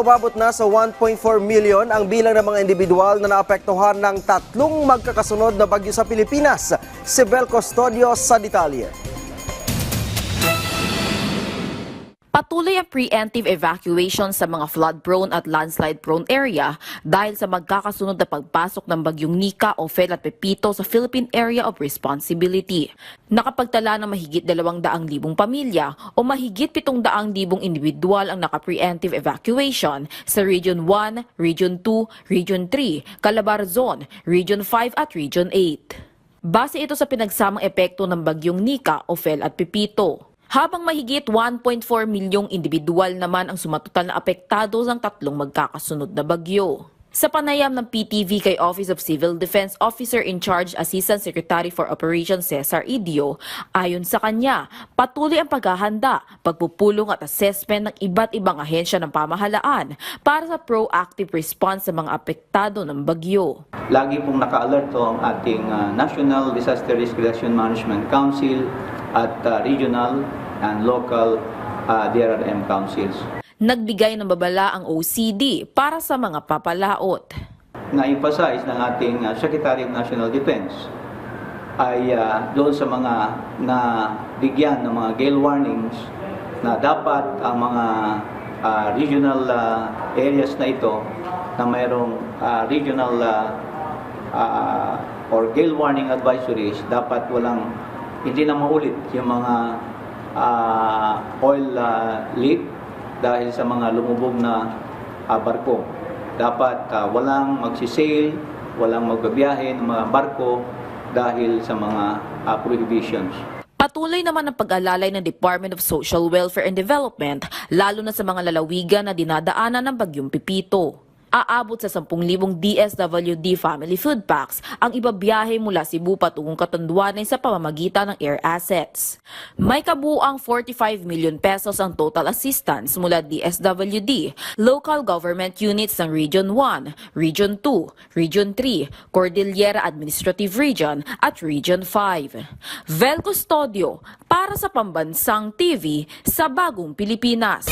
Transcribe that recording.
umabot na sa 1.4 million ang bilang ng mga individual na naapektuhan ng tatlong magkakasunod na bagyo sa Pilipinas. Si Bel Custodio sa detalye. Patuloy ang preemptive evacuation sa mga flood-prone at landslide-prone area dahil sa magkakasunod na pagpasok ng bagyong Nika, Ophel at Pepito sa Philippine Area of Responsibility. Nakapagtala ng mahigit 200,000 pamilya o mahigit 700,000 individual ang naka-preemptive evacuation sa Region 1, Region 2, Region 3, Calabar Zone, Region 5 at Region 8. Base ito sa pinagsamang epekto ng bagyong Nika, Ophel at Pepito. Habang mahigit 1.4 milyong individual naman ang sumatotal na apektado ng tatlong magkakasunod na bagyo. Sa panayam ng PTV kay Office of Civil Defense Officer in Charge Assistant Secretary for Operations Cesar Idio, ayon sa kanya, patuloy ang paghahanda, pagpupulong at assessment ng iba't ibang ahensya ng pamahalaan para sa proactive response sa mga apektado ng bagyo. Lagi pong naka-alert ang ating ah, National Disaster Risk Reduction Management Council at ah, regional and local ah, DRRM councils. Nagbigay ng babala ang OCD para sa mga papalaot. Na-emphasize ng ating ah, Secretary of National Defense ay ah, doon sa mga na bigyan ng mga gale warnings na dapat ang mga ah, regional ah, areas na ito na mayroong ah, regional ah, ah, or gale warning advisories dapat walang hindi na maulit yung mga ah, oil ah, leak dahil sa mga lumubog na ah, barko. Dapat ah, walang magsisail, walang magbabiyahe ng mga barko dahil sa mga ah, prohibitions. Patuloy naman ang pag-alalay ng Department of Social Welfare and Development, lalo na sa mga lalawigan na dinadaanan ng bagyong Pipito. Aabot sa 10,000 DSWD family food packs ang ibabiyahe mula Cebu patungong Katanduanay sa pamamagitan ng air assets. May kabuang 45 million pesos ang total assistance mula DSWD, local government units ng Region 1, Region 2, Region 3, Cordillera Administrative Region at Region 5. Vel Custodio para sa Pambansang TV sa Bagong Pilipinas.